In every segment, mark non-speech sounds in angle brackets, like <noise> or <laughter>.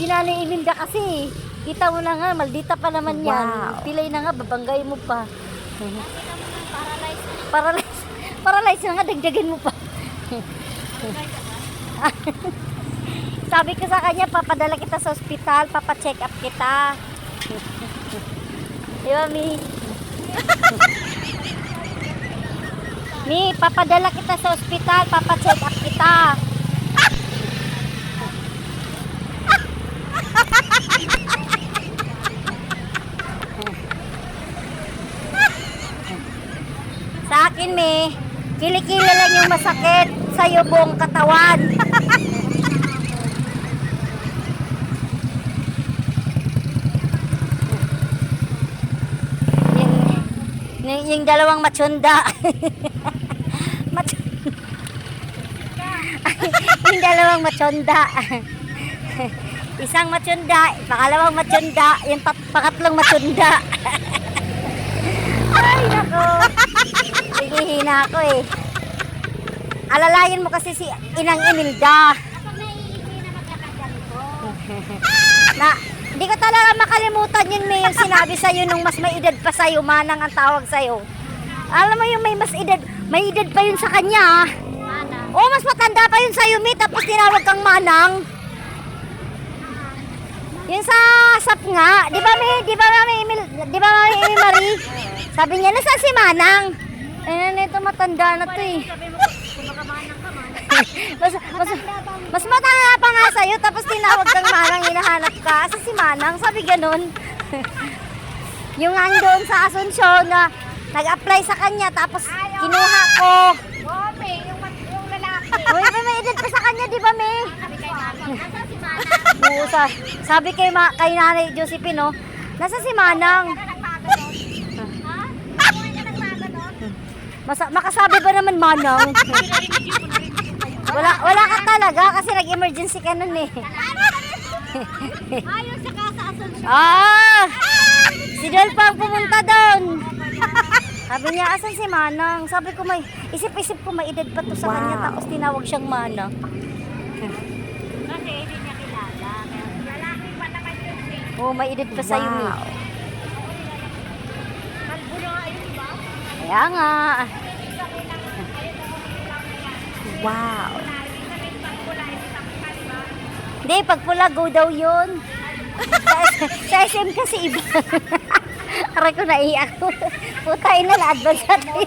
Si Nanay Imelda kasi, kita mo na nga, maldita pa naman yan. Wow. Pilay na nga, babanggay mo pa. Paralyze. <laughs> Paralyze na nga, dagdagan mo pa. <laughs> Sabi ko sa kanya, papadala kita sa ospital, papacheck up kita. <laughs> Di ba, Mi? Mi, papadala kita sa ospital, papacheck up kita. Sa akin, Mi, kilikili lang yung masakit sa buong katawan. <laughs> yung, yung, yung dalawang matsunda. <laughs> Mats- <laughs> yung dalawang matsunda. Isang matsunda, pangalawang matsunda, yung pangatlong matsunda. Ay, nako. Hihina ako eh. Alalayan mo kasi si Inang Emilda. <laughs> na, hindi ko talaga makalimutan yun, May, yung sinabi sa'yo nung mas may edad pa sa'yo, manang ang tawag sa'yo. Alam mo yung may mas edad, may edad pa yun sa kanya. Oo, mas matanda pa yun sa'yo, May, tapos tinawag kang manang. Yung sa sap nga, di ba may, di ba may, di ba may Marie? <laughs> Sabi niya, nasa si Manang? Eh, ano ito matanda na to eh. mas, mas, mas matanda pa nga sa'yo, tapos tinawag kang Manang, hinahanap ka. Asa si Manang? Sabi ganun. <laughs> yung andon sa Asunsyon na nag-apply sa kanya, tapos kinuha ko. Mami, yung, yung lalaki. Uy, may may edad pa sa kanya, di ba, May? Sabi kay mama, nasa si Mana? Oo, sa, sabi kay, ma, kay nanay Josephine, no? Nasa si Manang. Ka nagpagano'n? Ha? Ako ka nagpagano'n? Masa, makasabi ba naman Manang? wala, wala ka talaga kasi nag-emergency ka nun eh. Ayaw sa kasa Asunsyon. Ah! Si Joel pa ang pumunta doon. Sabi niya, asan si Manang? Sabi ko, may isip-isip ko, may edad pa to sa kanya. Wow. Tapos tinawag siyang Manang. Kasi hindi niya kilala. Lalaki pa naman yun eh. Oo, may edad pa sa'yo eh. Kalbo na nga yun ba? Kaya nga. Wow. Hindi, pag pula, go daw yun. sa, SM kasi iba. <laughs> Aray ko naiyak. Putay na, na-advance natin. <laughs>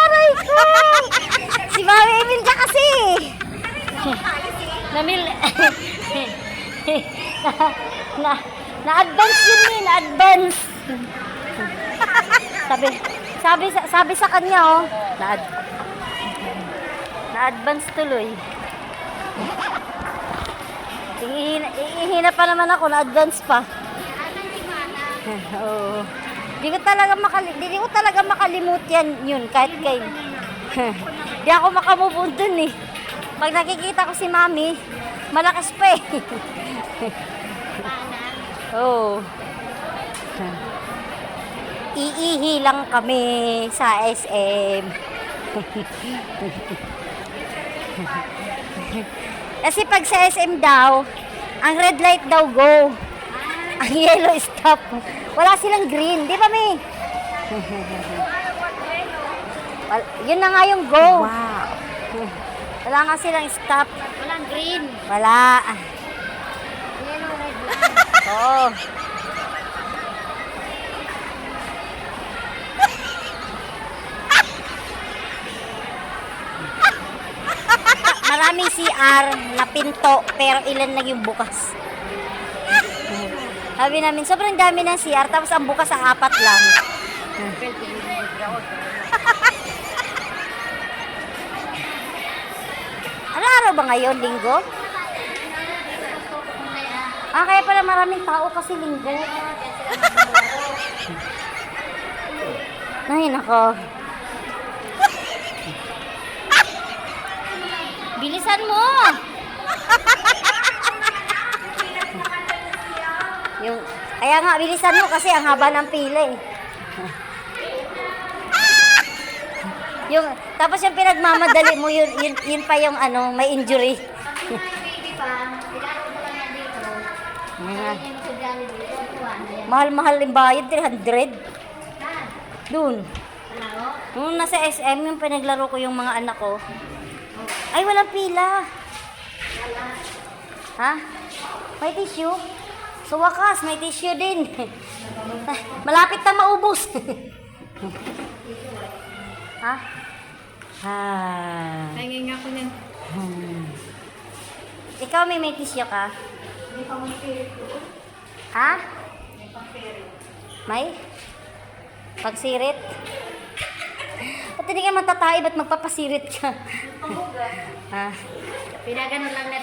Aray ko! Si Mami Emil ka kasi. <laughs> Namil... na, na, na-advance yun eh, na-advance. Sabi, sabi, sa, sabi sa kanya oh, na na-advance tuloy. Ihina, ihina pa naman ako, na-advance pa. Oo. Di ko talaga makali di, ko talaga makalimut yan yun kahit kay Di ako makamove dun eh. Pag nakikita ko si Mami, malakas pa eh. <laughs> Oo. Iihi lang kami sa SM. Kasi pag sa SM daw, ang red light daw go. Ang yellow stop. Wala silang green. Di ba, May? Wal- yun na nga yung go. Wow. Wala nga silang stop. Walang green. Wala. Yellow, red. Oo. Maraming CR na pinto pero ilan lang yung bukas. Sabi namin, sobrang dami ng CR tapos ang bukas sa apat lang. <laughs> Ano araw ba ngayon? Linggo? Ah, kaya pala maraming tao kasi linggo. <laughs> Ay, nako. Bilisan mo! yung, kaya nga, bilisan mo kasi ang haba ng pila eh. yung, tapos yung pinagmamadali mo, yun, yun, yun pa yung ano, may injury. Mahal-mahal yung bayad, 300. Saan? Doon. Nung nasa SM, yung pinaglaro ko yung mga anak ko. Ay, walang pila. Ha? May tissue? Sa wakas, may tissue din. <laughs> Malapit na maubos. <laughs> ha? Ah. Pahingin nga ko niyan. Hmm. Ikaw may may tissue ka? Hindi pa mo spirit ko. Ha? May pang-spirit. May? Pagsirit? Hindi ka matatay? Ba't magpapasirit ka? Panghugas. ha? Pinagano lang na